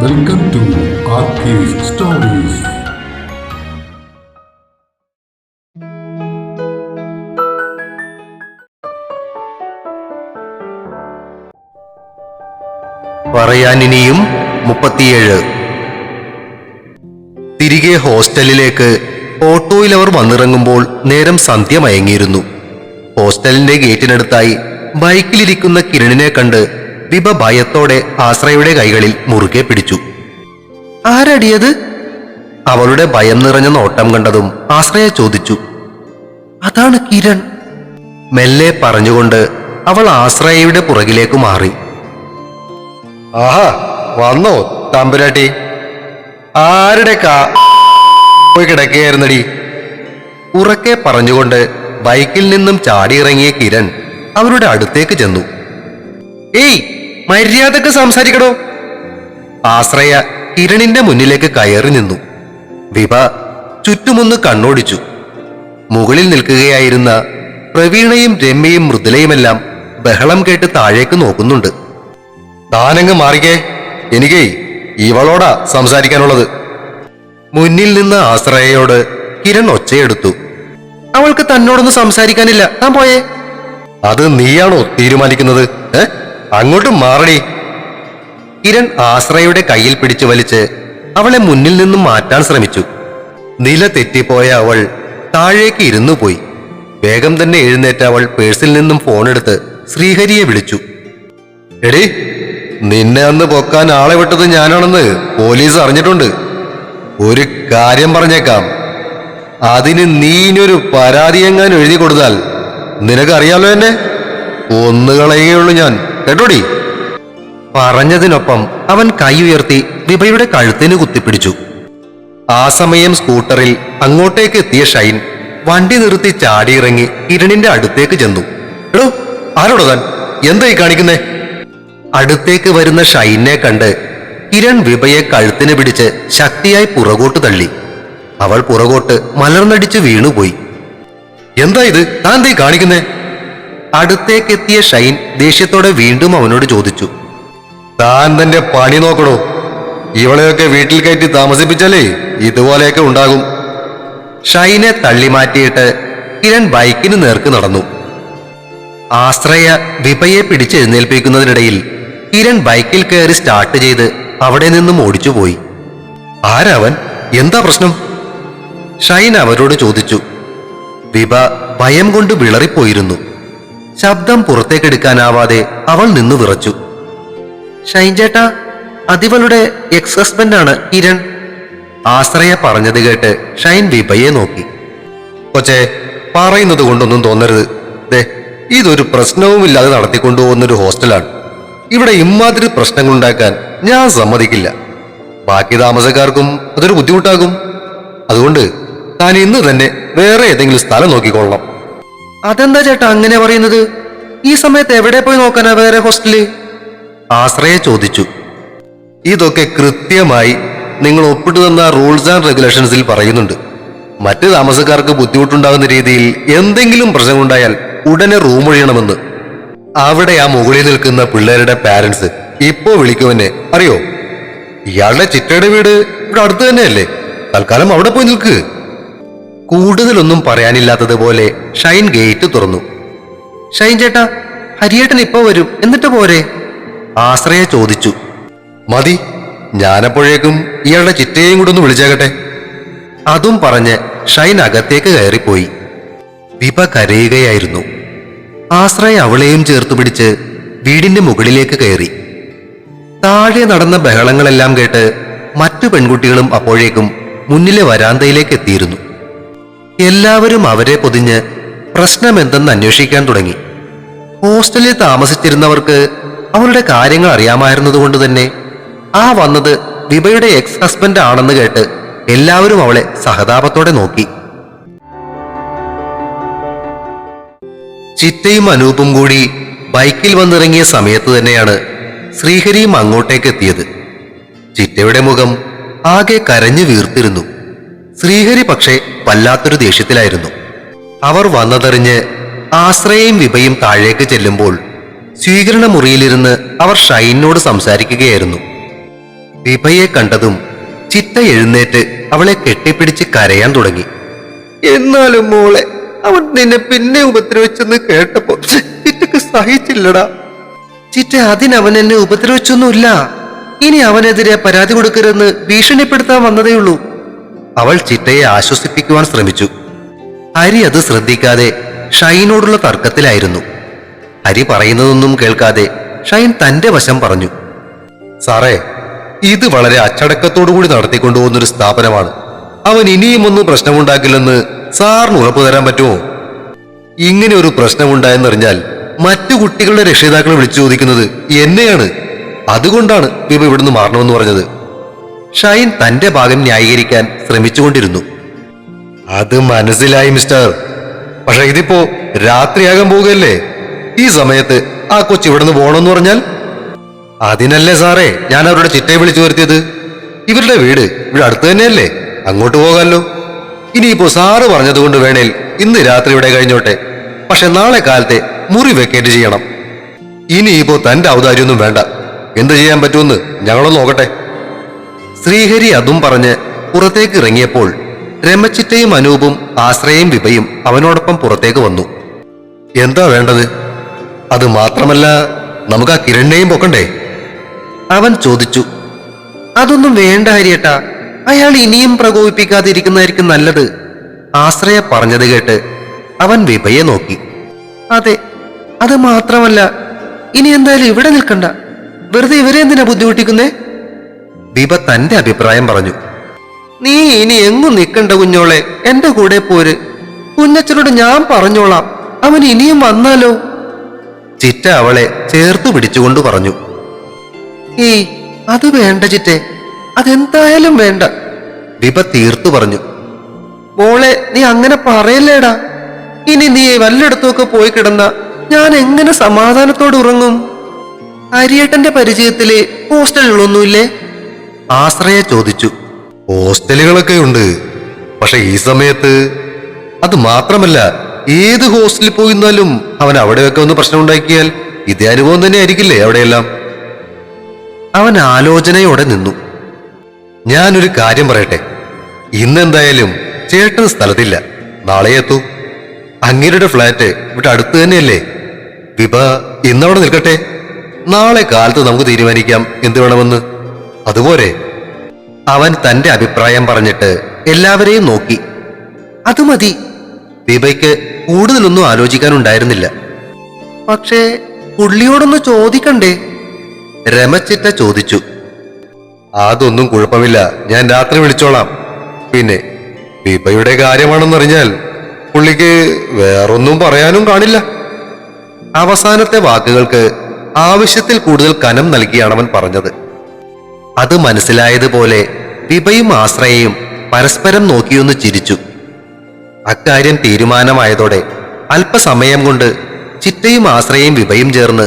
Welcome to stories പറയാനിനിയും മുപ്പത്തിയേഴ്. തിരികെ ഹോസ്റ്റലിലേക്ക്. ഓട്ടോയിൽ അവർ വന്നിറങ്ങുമ്പോൾ നേരം സന്ധ്യ മയങ്ങിയിരുന്നു ഹോസ്റ്റലിന്റെ ഗേറ്റിനടുത്തായി ബൈക്കിലിരിക്കുന്ന കിരണിനെ കണ്ട് വിഭ ഭയത്തോടെ ആശ്രയയുടെ കൈകളിൽ മുറുകെ പിടിച്ചു. ആരടിയത്? അവളുടെ ഭയം നിറഞ്ഞ നോട്ടം കണ്ടതും ആശ്രയ ചോദിച്ചു. അതാണ് കിരൺ. മെല്ലെ പറഞ്ഞുകൊണ്ട് അവൾ ആശ്രയയുടെ പുറകിലേക്ക് മാറി. ആഹാ വന്നോ തമ്പുരാട്ടി. ആരുടെ കാ പോയി കിടക്കുകയായിരുന്നടി? ഉറക്കെ പറഞ്ഞുകൊണ്ട് ബൈക്കിൽ നിന്നും ചാടിയിറങ്ങിയ കിരൺ അവരുടെ അടുത്തേക്ക് ചെന്നു. ഏയ് മര്യാദയ്ക്ക് സംസാരിക്കടോ. ആശ്രയ കിരണിന്റെ മുന്നിലേക്ക് കയറി നിന്നു. വിഭ ചുറ്റുമൊന്ന് കണ്ണോടിച്ചു. മുകളിൽ നിൽക്കുകയായിരുന്ന പ്രവീണയും രമ്യയും മൃദുലയുമെല്ലാം ബഹളം കേട്ട് താഴേക്ക് നോക്കുന്നുണ്ട്. താനങ്ങ് മാറിക്കേ. എനിക്കേ ഇവളോടാ സംസാരിക്കാനുള്ളത്. മുന്നിൽ നിന്ന് ആശ്രയയോട് കിരൺ ഒച്ചയെടുത്തു. അവൾക്ക് തന്നോടൊന്നും സംസാരിക്കാനില്ല. താൻ പോയേ. അത് നീയാണോ തീരുമാനിക്കുന്നത്? ഏ? അങ്ങോട്ട് മാറടി. കിരൺ ആശ്രയയുടെ കയ്യിൽ പിടിച്ചു വലിച്ച് അവളെ മുന്നിൽ നിന്നും മാറ്റാൻ ശ്രമിച്ചു. നില തെറ്റിപ്പോയ അവൾ താഴേക്ക് ഇരുന്നു പോയി. വേഗം തന്നെ എഴുന്നേറ്റ അവൾ പേഴ്സിൽ നിന്നും ഫോണെടുത്ത് ശ്രീഹരിയെ വിളിച്ചു. എടി നിന്നെ അന്ന് പൊക്കാൻ ആളെ വിട്ടത് ഞാനാണെന്ന് പോലീസ് അറിഞ്ഞിട്ടുണ്ട്. ഒരു കാര്യം പറഞ്ഞേക്കാം. അതിന് നീ ഇനിയൊരു പരാതി എങ്ങാനും എഴുതി കൊടുത്താൽ നിനക്കറിയാലോ എന്നെ? ഒന്നുകളയുകയുള്ളൂ ഞാൻ. കേട്ടോടി പറഞ്ഞതിനൊപ്പം അവൻ കൈ ഉയർത്തി വിഭയുടെ കഴുത്തിന് കുത്തിപ്പിടിച്ചു. ആ സമയം സ്കൂട്ടറിൽ അങ്ങോട്ടേക്ക് എത്തിയ ഷൈൻ വണ്ടി നിർത്തി ചാടിയിറങ്ങി കിരണിന്റെ അടുത്തേക്ക് ചെന്നു. എടോ ആരോടോ താൻ? എന്തായി കാണിക്കുന്നേ? അടുത്തേക്ക് വരുന്ന ഷൈനെ കണ്ട് കിരൺ വിഭയെ കഴുത്തിന് പിടിച്ച് ശക്തിയായി പുറകോട്ട് തള്ളി. അവൾ പുറകോട്ട് മലർന്നടിച്ച് വീണുപോയി. എന്താ ഇത്? താൻ തീ കാണിക്കുന്നേ? അടുത്തേക്കെത്തിയ ഷൈൻ ദേഷ്യത്തോടെ വീണ്ടും അവനോട് ചോദിച്ചു. താൻ തന്റെ പണി നോക്കണോ? ഇവളെയൊക്കെ വീട്ടിൽ കയറ്റി താമസിപ്പിച്ചാലേ ഇതുപോലെയൊക്കെ ഉണ്ടാകും. ഷൈനെ തള്ളി മാറ്റിയിട്ട് കിരൺ ബൈക്കിന് നേർക്ക് നടന്നു. ആശ്രയ വിപയെ പിടിച്ചെഴുന്നേൽപ്പിക്കുന്നതിനിടയിൽ കിരൺ ബൈക്കിൽ കയറി സ്റ്റാർട്ട് ചെയ്ത് അവിടെ നിന്നും ഓടിച്ചുപോയി ആരവൻ എന്താ പ്രശ്നം? ഷൈൻ അവരോട് ചോദിച്ചു. വിഭ ഭയം കൊണ്ട് വിളറിപ്പോയിരുന്നു. ശബ്ദം പുറത്തേക്കെടുക്കാനാവാതെ അവൾ നിന്നു വിറച്ചു. ഷൈൻചേട്ട അതിവളുടെ എക്സ് ഹസ്ബൻഡാണ് കിരൺ ആശ്രയ പറഞ്ഞത് കേട്ട് ഷൈൻ വിഭയെ നോക്കി. കൊച്ചേ പറയുന്നത് കൊണ്ടൊന്നും തോന്നരുത്. ദേ ഇതൊരു പ്രശ്നവുമില്ലാതെ നടത്തിക്കൊണ്ടുപോകുന്നൊരു ഹോസ്റ്റലാണ്. ഇവിടെ ഇമ്മാതിരി പ്രശ്നങ്ങൾ ഉണ്ടാക്കാൻ ഞാൻ സമ്മതിക്കില്ല. ബാക്കി താമസക്കാർക്കും അതൊരു ബുദ്ധിമുട്ടാകും. അതുകൊണ്ട് താൻ ഇന്ന് തന്നെ വേറെ ഏതെങ്കിലും സ്ഥലം നോക്കിക്കൊള്ളണം. അതെന്താ ചേട്ടാ അങ്ങനെ പറയുന്നത്? ഈ സമയത്ത് എവിടെ പോയി നോക്കാനാ വേറെ ഹോസ്റ്റലിൽ ആശ്രയെ ചോദിച്ചു. ഇതൊക്കെ കൃത്യമായി നിങ്ങൾ ഒപ്പിട്ട് തന്ന റൂൾസ് ആൻഡ് റെഗുലേഷൻസിൽ പറയുന്നുണ്ട്. മറ്റ് താമസക്കാർക്ക് ബുദ്ധിമുട്ടുണ്ടാകുന്ന രീതിയിൽ എന്തെങ്കിലും പ്രശ്നമുണ്ടായാൽ ഉടനെ റൂം ഒഴിയണമെന്ന്. അവിടെ ആ മുകളിൽ നിൽക്കുന്ന പിള്ളേരുടെ പാരന്റ്സ് ഇപ്പോ വിളിക്കുമെന്നെ. അറിയോ? ഇയാളുടെ ചിറ്റയുടെ വീട് ഇവിടെ അടുത്ത് തന്നെയല്ലേ? തൽക്കാലം അവിടെ പോയി നിൽക്ക്. കൂടുതലൊന്നും പറയാനില്ലാത്തതുപോലെ ഷൈൻ ഗേറ്റ് തുറന്നു. ഷൈൻ ചേട്ടാ ഹരിയേട്ടൻ ഇപ്പൊ വരും. എന്നിട്ട് പോരെ? ആശ്രയ ചോദിച്ചു. മതി ഞാനപ്പോഴേക്കും ഇയാളുടെ ചിറ്റയെയും കൂടെ ഒന്ന് വിളിച്ചേക്കട്ടെ. അതും പറഞ്ഞ് ഷൈൻ അകത്തേക്ക് കയറിപ്പോയി. വിപ കരയുകയായിരുന്നു. ആശ്രയ അവളെയും ചേർത്ത് പിടിച്ച് വീടിന്റെ മുകളിലേക്ക് കയറി. താഴെ നടന്ന ബഹളങ്ങളെല്ലാം കേട്ട് മറ്റു പെൺകുട്ടികളും അപ്പോഴേക്കും മുന്നിലെ വരാന്തയിലേക്ക് എത്തിയിരുന്നു. എല്ലാവരും അവരെ പൊതിഞ്ഞ് പ്രശ്നമെന്തെന്ന് അന്വേഷിക്കാൻ തുടങ്ങി. ഹോസ്റ്റലിൽ താമസിച്ചിരുന്നവർക്ക് അവളുടെ കാര്യങ്ങൾ അറിയാമായിരുന്നതുകൊണ്ട് തന്നെ ആ വന്നത് വിഭയുടെ എക്സ് ഹസ്ബൻഡ് ആണെന്ന് കേട്ട് എല്ലാവരും അവളെ സഹതാപത്തോടെ നോക്കി. ചിറ്റയും അനൂപും കൂടി ബൈക്കിൽ വന്നിറങ്ങിയ സമയത്ത് തന്നെയാണ് ശ്രീഹരിയും അങ്ങോട്ടേക്ക് എത്തിയത്. ചിറ്റയുടെ മുഖം ആകെ കരഞ്ഞു വീർത്തിരുന്നു. ശ്രീഹരി പക്ഷേ വല്ലാത്തൊരു ദേഷ്യത്തിലായിരുന്നു. അവർ വന്നതറിഞ്ഞ് ആശ്രയയും വിഭയും താഴേക്ക് ചെല്ലുമ്പോൾ സ്വീകരണ മുറിയിലിരുന്ന് അവർ ഷൈനോട് സംസാരിക്കുകയായിരുന്നു. വിഭയെ കണ്ടതും ചിത്ത എഴുന്നേറ്റ് അവളെ കെട്ടിപ്പിടിച്ച് കരയാൻ തുടങ്ങി. എന്നാലും മോളെ അവൻ നിന്നെ പിന്നെ ഉപദ്രവിച്ചെന്ന് കേട്ടപ്പോ ചിറ്റക്ക് സഹിച്ചില്ലടാ. ചിറ്റ അതിനവൻ എന്നെ ഉപദ്രവിച്ചൊന്നുമില്ല. ഇനി അവനെതിരെ പരാതി കൊടുക്കരുതെന്ന് ഭീഷണിപ്പെടുത്താൻ വന്നതേയുള്ളൂ. അവൾ ചിറ്റയെ ആശ്വസിപ്പിക്കുവാൻ ശ്രമിച്ചു. ഹരി അത് ശ്രദ്ധിക്കാതെ ഷൈനോടുള്ള തർക്കത്തിലായിരുന്നു. ഹരി പറയുന്നതൊന്നും കേൾക്കാതെ ഷൈൻ തന്റെ വശം പറഞ്ഞു. സാറേ ഇത് വളരെ അച്ചടക്കത്തോടുകൂടി നടത്തിക്കൊണ്ടുപോകുന്നൊരു സ്ഥാപനമാണ്. അവൻ ഇനിയും ഒന്നും പ്രശ്നമുണ്ടാക്കില്ലെന്ന് സാറിന് ഉറപ്പു തരാൻ പറ്റുമോ? ഇങ്ങനെ ഒരു പ്രശ്നമുണ്ടായെന്നറിഞ്ഞാൽ മറ്റു കുട്ടികളുടെ രക്ഷിതാക്കളെ വിളിച്ചു ചോദിക്കുന്നത് എന്നെയാണ്. അതുകൊണ്ടാണ് വിഭ ഇവിടുന്ന് മാറണമെന്ന് പറഞ്ഞത്. ഷൈൻ തന്റെ ഭാഗം ന്യായീകരിക്കാൻ ശ്രമിച്ചുകൊണ്ടിരുന്നു. അത് മനസ്സിലായി മിസ്റ്റർ. പക്ഷെ ഇതിപ്പോ രാത്രിയാകാൻ പോവുകയല്ലേ? ഈ സമയത്ത് ആ കൊച്ചു ഇവിടുന്ന് പോകണമെന്ന് പറഞ്ഞാൽ? അതിനല്ലേ സാറേ ഞാൻ അവരുടെ ചിട്ടയെ വിളിച്ചു വരുത്തിയത്. ഇവരുടെ വീട് ഇവിടെ അടുത്ത് തന്നെയല്ലേ? അങ്ങോട്ട് പോകാമല്ലോ ഇനിയിപ്പോ സാറ് പറഞ്ഞതുകൊണ്ട് വേണേൽ ഇന്ന് രാത്രി ഇവിടെ കഴിഞ്ഞോട്ടെ. പക്ഷെ നാളെ കാലത്തെ മുറി വെക്കേറ്റ് ചെയ്യണം. ഇനിയിപ്പോ തന്റെ ഔദാര്യമൊന്നും വേണ്ട. എന്ത് ചെയ്യാൻ പറ്റുമെന്ന് ഞങ്ങളൊന്ന് നോക്കട്ടെ. ശ്രീഹരി അതും പറഞ്ഞ് പുറത്തേക്ക് ഇറങ്ങിയപ്പോൾ രമച്ചിറ്റയും അനൂപും ആശ്രയും വിഭയും അവനോടൊപ്പം പുറത്തേക്ക് വന്നു. എന്താ വേണ്ടത്? അത് മാത്രമല്ല നമുക്ക് ആ കിരണ്ണയും പൊക്കണ്ടേ? അവൻ ചോദിച്ചു. അതൊന്നും വേണ്ട ഹരിയേട്ടാ അയാൾ ഇനിയും പ്രകോപിപ്പിക്കാതിരിക്കുന്നതായിരിക്കും നല്ലത്. ആശ്രയ പറഞ്ഞത് കേട്ട് അവൻ വിഭയെ നോക്കി. അതെ അത് മാത്രമല്ല ഇനി എന്തായാലും ഇവിടെ നിൽക്കണ്ട. വെറുതെ ഇവരെ എന്തിനാ ബുദ്ധിമുട്ടിക്കുന്നേ? വിഭ തന്റെ അഭിപ്രായം പറഞ്ഞു. നീ ഇനി എങ്ങും നിൽക്കണ്ട കുഞ്ഞോളെ എന്റെ കൂടെ പോര്. കുഞ്ഞച്ചനോട് ഞാൻ പറഞ്ഞോളാം. അവൻ ഇനിയും വന്നാലോ? ചിറ്റ അവളെ ചേർത്തു പിടിച്ചുകൊണ്ട് പറഞ്ഞു. ഏയ് അത് വേണ്ട ചിറ്റെ അതെന്തായാലും വേണ്ട. ദീപ തീർത്തു പറഞ്ഞു. മോളെ നീ അങ്ങനെ പറയല്ലേടാ. ഇനി നീ വല്ലയിടത്തുമൊക്കെ പോയി കിടന്ന ഞാൻ എങ്ങനെ സമാധാനത്തോടെ ഉറങ്ങും? ഹരിയേട്ടന്റെ പരിചയത്തിലെ ഹോസ്റ്റലുകളൊന്നുമില്ലേ? ആശ്രയ ചോദിച്ചു. ഹോസ്റ്റലുകളൊക്കെ ഉണ്ട് പക്ഷെ ഈ സമയത്ത് അത് മാത്രമല്ല ഏത് ഹോസ്റ്റലിൽ പോയിരുന്നാലും അവൻ അവിടെയൊക്കെ ഒന്ന് പ്രശ്നം ഉണ്ടാക്കിയാൽ ഇതേ അനുഭവം തന്നെ ആയിരിക്കില്ലേ അവിടെയെല്ലാം? അവൻ ആലോചനയോടെ നിന്നു. ഞാനൊരു കാര്യം പറയട്ടെ. ഇന്നെന്തായാലും ചേട്ടൻ സ്ഥലത്തില്ല. നാളെ എത്തൂ. അങ്ങേരുടെ ഫ്ലാറ്റ് ഇവിടെ അടുത്ത് തന്നെയല്ലേ? വിഭ ഇന്നവിടെ നിൽക്കട്ടെ. നാളെ കാലത്ത് നമുക്ക് തീരുമാനിക്കാം. എന്ത് വേണമെന്ന്? അതുപോലെ അവൻ തന്റെ അഭിപ്രായം പറഞ്ഞിട്ട് എല്ലാവരെയും നോക്കി. അത് മതി. ദീപയ്ക്ക് കൂടുതലൊന്നും ആലോചിക്കാനുണ്ടായിരുന്നില്ല. പക്ഷേ പുള്ളിയോടൊന്ന് ചോദിക്കണ്ടേ? രമച്ചിറ്റ ചോദിച്ചു. അതൊന്നും കുഴപ്പമില്ല. ഞാൻ രാത്രി വിളിച്ചോളാം. പിന്നെ വിഭയുടെ കാര്യമാണെന്നറിഞ്ഞാൽ പുള്ളിക്ക് വേറൊന്നും പറയാനും കാണില്ല. അവസാനത്തെ വാക്കുകൾക്ക് ആവശ്യത്തിൽ കൂടുതൽ കനം നൽകിയാണ് അവൻ പറഞ്ഞത്. അത് മനസ്സിലായതുപോലെ വിഭയും ആശ്രയയും പരസ്പരം നോക്കിയൊന്ന് ചിരിച്ചു. അക്കാര്യം തീരുമാനമായതോടെ അല്പസമയം കൊണ്ട് ചിറ്റയും ആശ്രയയും വിഭയും ചേർന്ന്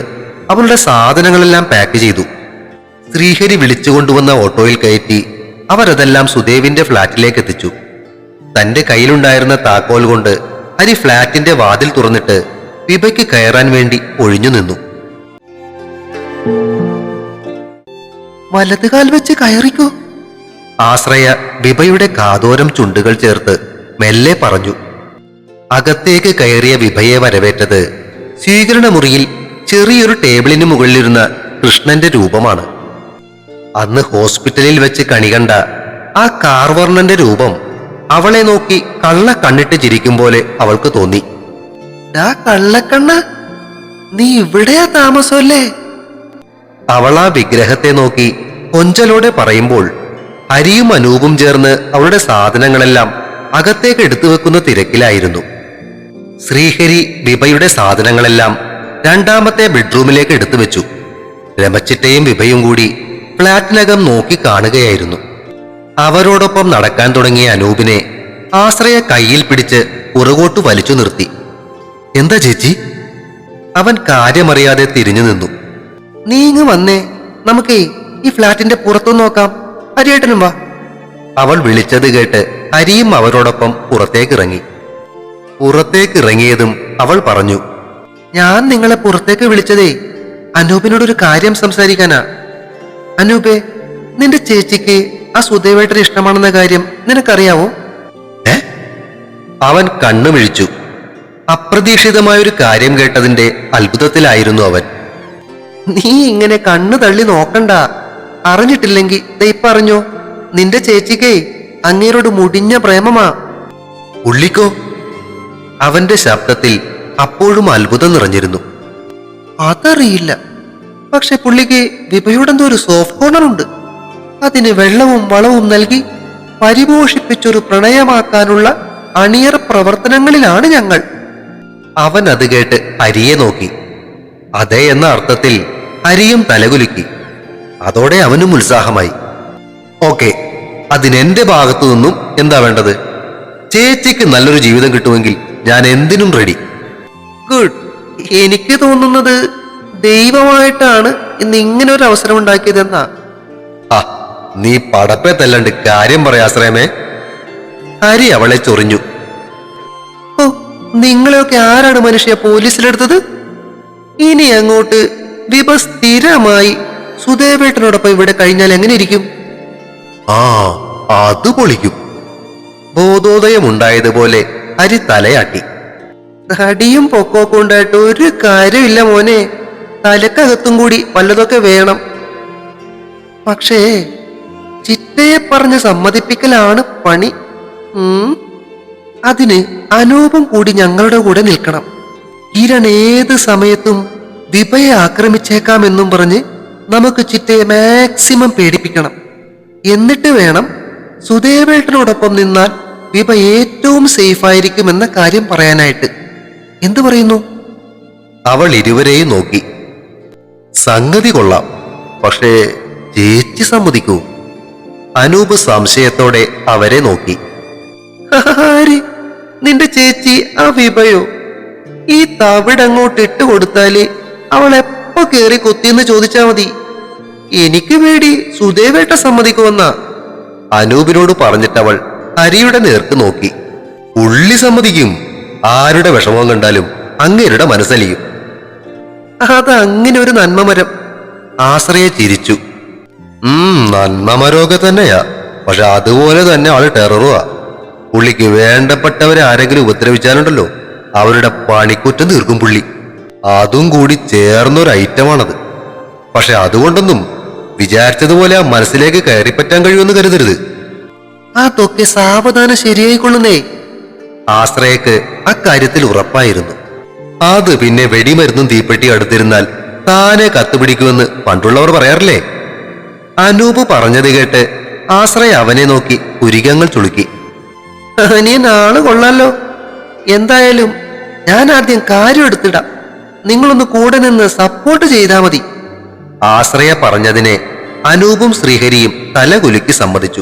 അവളുടെ സാധനങ്ങളെല്ലാം പാക്ക് ചെയ്തു. ശ്രീഹരി വിളിച്ചുകൊണ്ടുവന്ന ഓട്ടോയിൽ കയറ്റി അവരതെല്ലാം സുദേവിന്റെ ഫ്ളാറ്റിലേക്ക് എത്തിച്ചു. തന്റെ കയ്യിലുണ്ടായിരുന്ന താക്കോൽ കൊണ്ട് ഹരി ഫ്ളാറ്റിന്റെ വാതിൽ തുറന്നിട്ട് വിഭയ്ക്ക് കയറാൻ വേണ്ടി ഒഴിഞ്ഞു നിന്നു. വലതുകാൽ വെച്ച് കയറിക്കോ. ആശ്രയ വിഭയുടെ കാതോരം ചുണ്ടുകൾ ചേർത്ത് മെല്ലെ പറഞ്ഞു അകത്തേക്ക് കയറിയ വിഭയെ വരവേറ്റത് സ്വീകരണ മുറിയിൽ ചെറിയൊരു ടേബിളിന് മുകളിലിരുന്ന കൃഷ്ണന്റെ രൂപമാണ്. അന്ന് ഹോസ്പിറ്റലിൽ വെച്ച് കണി കണ്ട ആ കാർവർണന്റെ രൂപം അവളെ നോക്കി കള്ള കണ്ണിട്ട് ചിരിക്കും പോലെ അവൾക്ക് തോന്നി. ഡാ കള്ളക്കണ്ണ നീ ഇവിടെയാ താമസമല്ലേ? അവൾ വിഗ്രഹത്തെ നോക്കി കൊഞ്ചലോടെ പറയുമ്പോൾ ഹരിയും അനൂപും ചേർന്ന് അവളുടെ സാധനങ്ങളെല്ലാം അകത്തേക്ക് എടുത്തു വെക്കുന്ന തിരക്കിലായിരുന്നു. ശ്രീഹരി വിഭയുടെ സാധനങ്ങളെല്ലാം രണ്ടാമത്തെ ബെഡ്റൂമിലേക്ക് എടുത്തു വെച്ചു. രമച്ചിട്ടയും വിഭയും കൂടി ഫ്ളാറ്റിനകം നോക്കി കാണുകയായിരുന്നു. അവരോടൊപ്പം നടക്കാൻ തുടങ്ങിയ അനൂപിനെ ആശ്രയ കയ്യിൽ പിടിച്ച് പുറകോട്ട് വലിച്ചു നിർത്തി. എന്താ ചേച്ചി? അവൻ കാര്യമറിയാതെ തിരിഞ്ഞു നിന്നു. നീ ഇങ്ങ് വന്നേ. നമുക്ക് ഈ ഫ്ലാറ്റിന്റെ പുറത്തു നോക്കാം. ഹരിയേട്ടനും വാ. അവൾ വിളിച്ചത് കേട്ട് ഹരിയും അവരോടൊപ്പം പുറത്തേക്ക് ഇറങ്ങി പുറത്തേക്ക് ഇറങ്ങിയതും അവൾ പറഞ്ഞു ഞാൻ നിങ്ങളെ പുറത്തേക്ക് വിളിച്ചതേ അനൂപിനോടൊരു കാര്യം സംസാരിക്കാനാ. അനൂപേ നിന്റെ ചേച്ചിക്ക് ആ സുദേവേട്ടന് ഇഷ്ടമാണെന്ന കാര്യം നിനക്കറിയാവോ? ഏ? അവൻ കണ്ണുമിഴിച്ചു. അപ്രതീക്ഷിതമായൊരു കാര്യം കേട്ടതിന്റെ അത്ഭുതത്തിലായിരുന്നു അവൻ. നീ ഇങ്ങനെ കണ്ണു തള്ളി നോക്കണ്ട. അറിഞ്ഞിട്ടില്ലെങ്കി ദൈ പറഞ്ഞോ നിന്റെ ചേച്ചിക്കേ അങ്ങേരോട് മുടിഞ്ഞ പ്രേമമാ. ഉള്ളിക്കോ? അവന്റെ ശബ്ദത്തിൽ അപ്പോഴും അത്ഭുതം നിറഞ്ഞിരുന്നു. അതറിയില്ല. പക്ഷെ പുള്ളിക്ക് വിഭയോടെന്തോ ഒരു സോഫ്റ്റ് കോർണർ ഉണ്ട്. അതിന് വെള്ളവും വളവും നൽകി പരിപോഷിപ്പിച്ചൊരു പ്രണയമാക്കാനുള്ള അണിയർ പ്രവർത്തനങ്ങളിലാണ് ഞങ്ങൾ. അവൻ അത് കേട്ട് ഹരിയെ നോക്കി. അതെ എന്ന അർത്ഥത്തിൽ ഹരിയും തലകുലുക്കി. അതോടെ അവനും ഉത്സാഹമായി. ഓക്കെ അതിനെന്റെ ഭാഗത്തു നിന്നും എന്താ വേണ്ടത്? ചേച്ചിക്ക് നല്ലൊരു ജീവിതം കിട്ടുമെങ്കിൽ ഞാൻ എന്തിനും റെഡി ഗുഡ് എനിക്ക് തോന്നുന്നത് ദൈവമായിട്ടാണ് ഇന്ന് ഇങ്ങനെ ഒരു അവസരം ഉണ്ടാക്കിയതെന്നാ. ആ നീ പടപ്പെ തല്ലണ്ട് കാര്യം പറയാശ്രയമേ ഹരി അവളെ ചൊറിഞ്ഞു. ഓ നിങ്ങളെയൊക്കെ ആരാണ് മനുഷ്യ പോലീസിലെടുത്തത്? ഇനി അങ്ങോട്ട് വിഭ സ്ഥിരമായി സുദേവേട്ടനോടൊപ്പം ഇവിടെ കഴിഞ്ഞാൽ എങ്ങനെ ഇരിക്കും ആ അത് പൊളിക്കും. ബോധോദയമുണ്ടായതുപോലെ അരി തലയാട്ടി. തടിയും പൊക്കോക്കും ഉണ്ടായിട്ട് ഒരു കാര്യമില്ല മോനെ. തലക്കകത്തും കൂടി വല്ലതൊക്കെ വേണം. പക്ഷേ ചിറ്റയെ പറഞ്ഞ് സമ്മതിപ്പിക്കലാണ് പണി. അതിന് അനൂപം കൂടി ഞങ്ങളുടെ കൂടെ നിൽക്കണം. കിരൺ ഏത് സമയത്തും വിഭയെ ആക്രമിച്ചേക്കാമെന്നും പറഞ്ഞ് നമുക്ക് ചിറ്റയെ മാക്സിമം പേടിപ്പിക്കണം. എന്നിട്ട് വേണം സുദേവേട്ടനോടൊപ്പം നിന്നാൽ വിഭ ഏറ്റവും സേഫ് ആയിരിക്കുമെന്ന കാര്യം പറയാനായിട്ട്. എന്തു പറയുന്നു? അവൾ ഇരുവരെയും നോക്കി. സംഗതി കൊള്ളാം. പക്ഷേ ചേച്ചി സമ്മതിക്കൂ. അനൂപ് സംശയത്തോടെ അവരെ നോക്കി. നിന്റെ ചേച്ചി ആ വിഭയോ? തവിടങ്ങോട്ട് ഇട്ട് കൊടുത്താൽ അവൾ എപ്പോ കേറി കൊത്തിയെന്ന് ചോദിച്ചാ മതി. എനിക്ക് വേണ്ടി സുദേവേട്ട സമ്മതിക്കുമെന്നാ. അനൂപിനോട് പറഞ്ഞിട്ടവൾ ഹരിയുടെ നേർക്ക് നോക്കി. ഉള്ളി സമ്മതിക്കും. ആരുടെ വിഷമം കണ്ടാലും അങ്ങേരുടെ മനസ്സലിയും. അത് അങ്ങനെ ഒരു നന്മമരം. ആശ്രയ ചിരിച്ചു. ഉം നന്മമരമൊക്കെ തന്നെയാ. പക്ഷെ അതുപോലെ തന്നെ ആൾ ടെററുവാ. പുള്ളിക്ക് വേണ്ടപ്പെട്ടവരെ ആരെങ്കിലും ഉപദ്രവിച്ചാലുണ്ടല്ലോ. അവരുടെ പണിക്കുറ്റം തീർക്കും പുള്ളി. അതും കൂടി ചേർന്നൊരു ഐറ്റമാണത്. പക്ഷെ അതുകൊണ്ടൊന്നും വിചാരിച്ചതുപോലെ ആ മനസ്സിലേക്ക് കയറിപ്പറ്റാൻ കഴിയുമെന്ന് കരുതരുത്. അതൊക്കെ സാവധാനം ശരിയായിക്കൊള്ളുന്നേ. ആശ്രയക്ക് അക്കാര്യത്തിൽ ഉറപ്പായിരുന്നു. അത് പിന്നെ വെടിമരുന്നും തീപ്പെട്ടി അടുത്തിരുന്നാൽ താനെ കത്തുപിടിക്കുമെന്ന് പണ്ടുള്ളവർ പറയാറില്ലേ? അനൂപ് പറഞ്ഞത് കേട്ട് ആശ്രയ അവനെ നോക്കി കുരികങ്ങൾ ചുളുക്കി. നീ നാൾ കൊള്ളാലോ. എന്തായാലും ഞാൻ ആദ്യം കാര്യം എടുത്തിടാം. നിങ്ങളൊന്ന് കൂടെ നിന്ന് സപ്പോർട്ട് ചെയ്താൽ മതി. ആശ്രയ പറഞ്ഞതിനെ അനൂപും ശ്രീഹരിയും തലകുലുക്കി സമ്മതിച്ചു.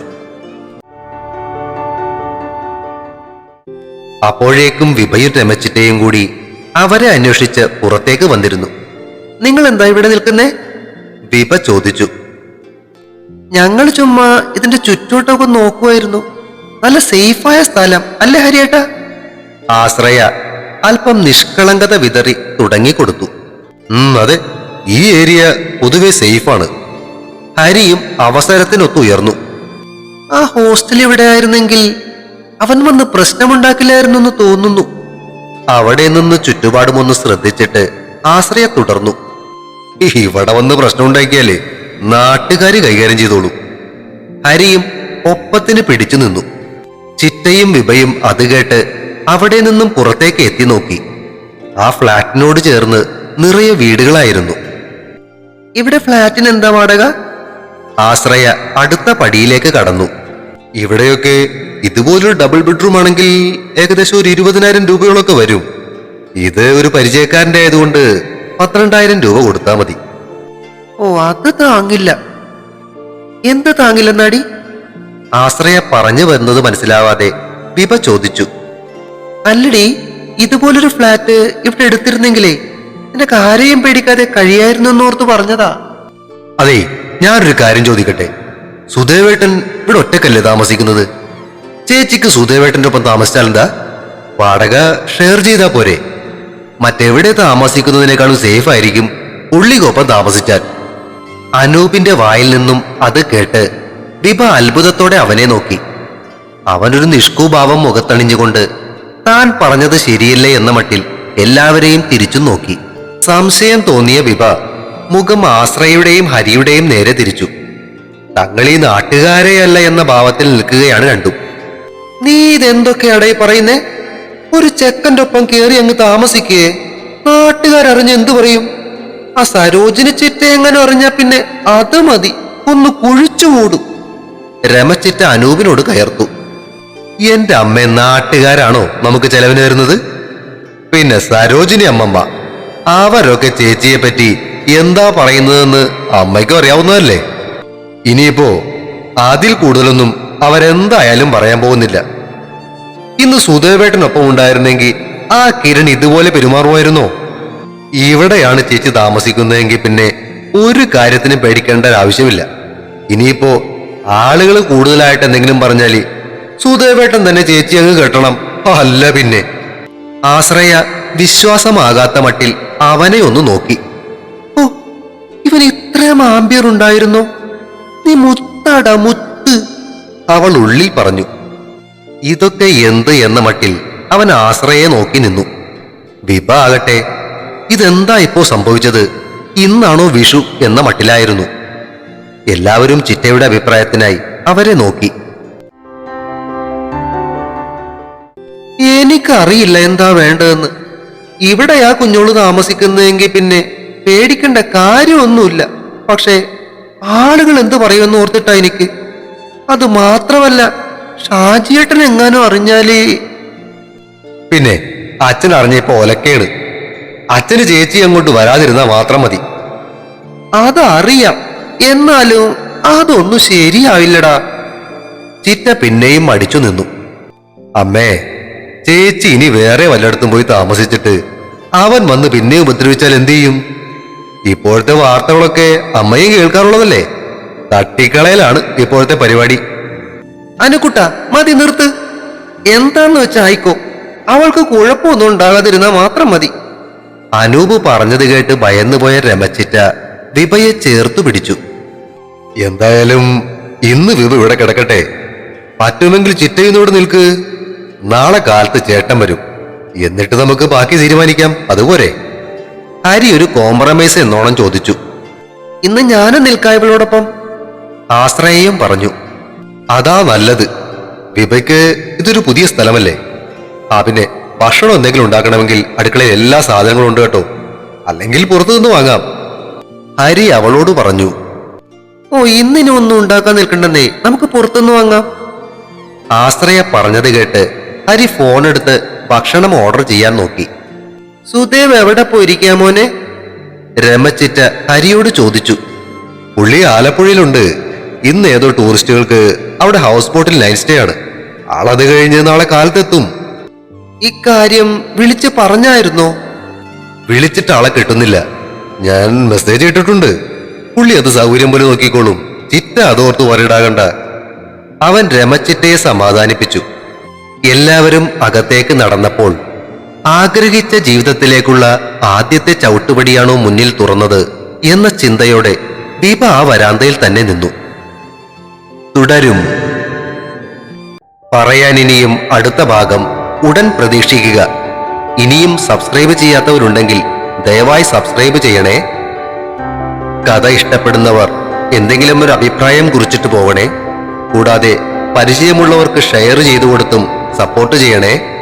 അപ്പോഴേക്കും വിഭയും രമച്ചിട്ടയും കൂടി അവരെ അന്വേഷിച്ച് പുറത്തേക്ക് വന്നിരുന്നു. നിങ്ങൾ എന്താ ഇവിടെ നിൽക്കുന്നേ? വിഭ ചോദിച്ചു. ഞങ്ങൾ ചുമ്മാ ഇതിന്റെ ചുറ്റോട്ടൊക്കെ നോക്കുമായിരുന്നു നല്ല സേഫായ സ്ഥലം അല്ലേ ഹരിയേട്ടാ? ആശ്രയ അല്പം നിഷ്കളങ്കത വിതറി തുടങ്ങിക്കൊടുത്തു. അതെ ഈ ഏരിയ പൊതുവെ സേഫാണ്. ഹരിയും അവസരത്തിനൊത്തുയർന്നു. ആ ഹോസ്റ്റൽ ഇവിടെ ആയിരുന്നെങ്കിൽ അവൻ വന്ന് പ്രശ്നമുണ്ടാക്കില്ലായിരുന്നു എന്ന് തോന്നുന്നു. അവിടെ നിന്ന് ചുറ്റുപാടുമൊന്ന് ശ്രദ്ധിച്ചിട്ട് ആശ്രയ തുടർന്നു. ഇവിടെ വന്ന് പ്രശ്നമുണ്ടാക്കിയാലേ നാട്ടുകാര് കൈകാര്യം ചെയ്തോളൂ. ഹരിയും ഒപ്പത്തിന് പിടിച്ചു നിന്നു. ചിറ്റയും വിഭയും അത് കേട്ട് അവിടെ നിന്നും പുറത്തേക്ക് എത്തി നോക്കി. ആ ഫ്ലാറ്റിനോട് ചേർന്ന് നിറയെ വീടുകളായിരുന്നു. ഇവിടെ ഫ്ലാറ്റിന് എന്താ വാടക? ആശ്രയ അടുത്ത പടിയിലേക്ക് കടന്നു. ഇവിടെയൊക്കെ ഇതുപോലൊരു ഡബിൾ ബെഡ്റൂം ആണെങ്കിൽ ഏകദേശം ഒരു ഇരുപതിനായിരം രൂപയോളൊക്കെ വരും. ഇത് ഒരു പരിചയക്കാരന്റെ ആയതുകൊണ്ട് പന്ത്രണ്ടായിരം രൂപ കൊടുത്താൽ മതി. ഓ അത് താങ്ങില്ല. എന്ത് താങ്ങില്ലെന്നാടി? ആശ്രയ പറഞ്ഞു വരുന്നത് മനസ്സിലാവാതെ വിഭ ചോദിച്ചു. അല്ലടി ഇതുപോലൊരു ഫ്ലാറ്റ് ഇവിടെ എടുത്തിരുന്നെങ്കിലേ നിനക്ക് ആരെയും പേടിക്കാതെ കഴിയായിരുന്നു എന്നോർത്ത് പറഞ്ഞതാ. അതെ ഞാനൊരു കാര്യം ചോദിക്കട്ടെ. സുദേവേട്ടൻ ഇവിടെ ഒറ്റക്കല്ലേ താമസിക്കുന്നത്? ചേച്ചിക്ക് സുദേവേട്ടന്റെ ഒപ്പം താമസിച്ചാൽ എന്താ വാടക ഷെയർ ചെയ്താ പോരെ. മറ്റെവിടെ താമസിക്കുന്നതിനേക്കാളും സേഫ് ആയിരിക്കും ഉള്ളിക്കൊപ്പം താമസിച്ചാൽ. അനൂപിന്റെ വായിൽ നിന്നും അത് കേട്ട് വിഭ അത്ഭുതത്തോടെ അവനെ നോക്കി. അവനൊരു നിഷ്കൂഭാവം മുഖത്തണിഞ്ഞുകൊണ്ട് താൻ പറഞ്ഞത് ശരിയല്ലേ എന്ന മട്ടിൽ എല്ലാവരെയും തിരിച്ചു നോക്കി. സംശയം തോന്നിയ വിഭ മുഖം ആശ്രയുടെയും ഹരിയുടെയും നേരെ തിരിച്ചു. തങ്ങളീ നാട്ടുകാരെയല്ല എന്ന ഭാവത്തിൽ നിൽക്കുകയാണ് രണ്ടും. നീ ഇതെന്തൊക്കെയാടേ പറയുന്നേ? ഒരു ചെക്കന്റെ ഒപ്പം കയറി അങ്ങ് താമസിക്കേ. നാട്ടുകാരറിഞ്ഞ് എന്തു പറയും? ആ സരോജിനി ചിറ്റ എങ്ങനെ അറിഞ്ഞാ പിന്നെ അത് മതി. ഒന്ന് കുഴിച്ചു മൂടും. രമച്ചിറ്റ അനൂപിനോട് കയർത്തു. എന്റെ അമ്മ നാട്ടുകാരാണോ നമുക്ക് ചെലവിന് വരുന്നത്? പിന്നെ സരോജിനി അമ്മമ്മ അവരൊക്കെ ചേച്ചിയെ പറ്റി എന്താ പറയുന്നതെന്ന് അമ്മയ്ക്കും അറിയാവുന്നതല്ലേ? ഇനിയിപ്പോ അതിൽ കൂടുതലൊന്നും അവരെന്തായാലും പറയാൻ പോകുന്നില്ല. ഇന്ന് സുധേവേട്ടനൊപ്പം ഉണ്ടായിരുന്നെങ്കിൽ ആ കിരൺ ഇതുപോലെ പെരുമാറുമായിരുന്നോ? ഇവിടെയാണ് ചേച്ചി താമസിക്കുന്നതെങ്കിൽ പിന്നെ ഒരു കാര്യത്തിനും പേടിക്കേണ്ട ആവശ്യമില്ല ഇനിയിപ്പോ ആളുകൾ കൂടുതലായിട്ട് എന്തെങ്കിലും പറഞ്ഞാൽ സുദേവേട്ടൻ തന്നെ ചേച്ചി അങ്ങ് കെട്ടണം. അല്ല പിന്നെ. ആശ്രയ വിശ്വാസമാകാത്ത മട്ടിൽ അവനെ ഒന്ന് നോക്കി. ഓ ഇവൻ ഇത്രയും ആംബിയർ ഉണ്ടായിരുന്നു? നീ മുത്തട മുത്ത്. അവൾ ഉള്ളിൽ പറഞ്ഞു. ഇതൊക്കെ എന്ത് എന്ന മട്ടിൽ അവൻ ആശ്രയെ നോക്കി നിന്നു. വിഭ ആകട്ടെ ഇതെന്താ ഇപ്പോ സംഭവിച്ചത്? ഇന്നാണോ വിഷു എന്ന മട്ടിലായിരുന്നു. എല്ലാവരും ചിറ്റയുടെ അഭിപ്രായത്തിനായി അവരെ നോക്കി. എനിക്കറിയില്ല എന്താ വേണ്ടതെന്ന്. ഇവിടെയാ കുഞ്ഞോൾ താമസിക്കുന്നതെങ്കിൽ പിന്നെ പേടിക്കേണ്ട കാര്യമൊന്നുമില്ല. പക്ഷേ ആളുകൾ എന്ത് പറയുമെന്ന് ഓർത്തിട്ടാ എനിക്ക്. അത് മാത്രമല്ല ഷാജിയേട്ടൻ എങ്ങാനും അറിഞ്ഞാലേ പിന്നെ അച്ഛൻ അറിഞ്ഞപ്പോ ഒലക്കേട്. അച്ഛന് ചേച്ചി അങ്ങോട്ട് വരാതിരുന്നാ മാത്രം മതി. അതറിയാം. എന്നാലും അതൊന്നും ശരിയാവില്ലടാ. ചിറ്റ പിന്നെയും അടിച്ചു നിന്നു. അമ്മേ ചേച്ചി ഇനി വേറെ വല്ലയിടത്തും പോയി താമസിച്ചിട്ട് അവൻ വന്ന് പിന്നെ ഉപദ്രവിച്ചാൽ എന്തു ചെയ്യും? ഇപ്പോഴത്തെ വാർത്തകളൊക്കെ അമ്മയും കേൾക്കാറുള്ളതല്ലേ? തട്ടിക്കളയിലാണ് ഇപ്പോഴത്തെ പരിപാടി. അനുക്കുട്ട മതി നിർത്ത്. എന്താന്ന് വെച്ചാൽ ആയിക്കോ അവൾക്ക് കുഴപ്പമൊന്നും ഉണ്ടാകാതിരുന്നാൽ മാത്രം മതി. അനൂപ് പറഞ്ഞത് കേട്ട് ഭയന്നുപോയ രമച്ചിറ്റ വിഭയെ ചേർത്തു പിടിച്ചു. എന്തായാലും ഇന്ന് വിഭ ഇവിടെ കിടക്കട്ടെ. പറ്റുമെങ്കിൽ ചിറ്റയിന്നോട് നിൽക്ക്. നാളെ കാലത്ത് ചേട്ടൻ വരും. എന്നിട്ട് നമുക്ക് ബാക്കി തീരുമാനിക്കാം. അതുപോലെ. ഹരി ഒരു കോംപ്രമൈസ് എന്നോണം ചോദിച്ചു. ഇന്ന് ഞാനും നിൽക്കായവളോടൊപ്പം. ആശ്രയയും പറഞ്ഞു. അതാ നല്ലത്. വിഭയ്ക്ക് ഇതൊരു പുതിയ സ്ഥലമല്ലേ? ആ പിന്നെ ഭക്ഷണം എന്തെങ്കിലും ഉണ്ടാക്കണമെങ്കിൽ അടുക്കളയിൽ എല്ലാ സാധനങ്ങളും ഉണ്ട് കേട്ടോ. അല്ലെങ്കിൽ പുറത്തുനിന്ന് വാങ്ങാം. ഹരി അവളോട് പറഞ്ഞു. ഓ ഇന്നിനും ഒന്നും ഉണ്ടാക്കാൻ നിൽക്കണ്ടെന്നേ. നമുക്ക് പുറത്തുനിന്ന് വാങ്ങാം. ആശ്രയ പറഞ്ഞത് കേട്ട് ഹരി ഫോൺ എടുത്ത് ഭക്ഷണം ഓർഡർ ചെയ്യാൻ നോക്കി. സുദേവ് എവിടെ പോയിരിക്കാ മോനെ? രമച്ചിറ്റ ഹരിയോട് ചോദിച്ചു. പുള്ളി ആലപ്പുഴയിലുണ്ട്. ഇന്ന് ഏതോ ടൂറിസ്റ്റുകൾക്ക് അവിടെ ഹൗസ് ബോട്ടിൽ നൈറ്റ് സ്റ്റേ ആണ്. ആളത് കഴിഞ്ഞ് നാളെ കാലത്തെത്തും. ഇക്കാര്യം വിളിച്ച് പറഞ്ഞായിരുന്നോ? വിളിച്ചിട്ട് ആളെ കിട്ടുന്നില്ല. ഞാൻ മെസ്സേജ് ഇട്ടിട്ടുണ്ട്. പുള്ളി അത് സൗകര്യം പോലെ നോക്കിക്കോളും. ചിറ്റ അതോർത്ത് വരിടാകണ്ട അവൻ രമച്ചിറ്റയെ സമാധാനിപ്പിച്ചു. എല്ലാവരും അകത്തേക്ക് നടന്നപ്പോൾ ആഗ്രഹിച്ച ജീവിതത്തിലേക്കുള്ള ആദ്യത്തെ ചവിട്ടുപടിയാണോ മുന്നിൽ തുറന്നത് എന്ന ചിന്തയോടെ ദീപ ആ വരാന്തയിൽ തന്നെ നിന്നു. തുടരും. പറയാനിനിയും അടുത്ത ഭാഗം ഉടൻ പ്രതീക്ഷിക്കുക. ഇനിയും സബ്സ്ക്രൈബ് ചെയ്യാത്തവരുണ്ടെങ്കിൽ ദയവായി സബ്സ്ക്രൈബ് ചെയ്യണേ. കഥ ഇഷ്ടപ്പെടുന്നവർ എന്തെങ്കിലും ഒരു അഭിപ്രായം കുറിച്ചിട്ട് പോകണേ. കൂടാതെ പരിചയമുള്ളവർക്ക് ഷെയർ ചെയ്തു കൊടുത്തും സപ്പോർട്ട് ചെയ്യണേ.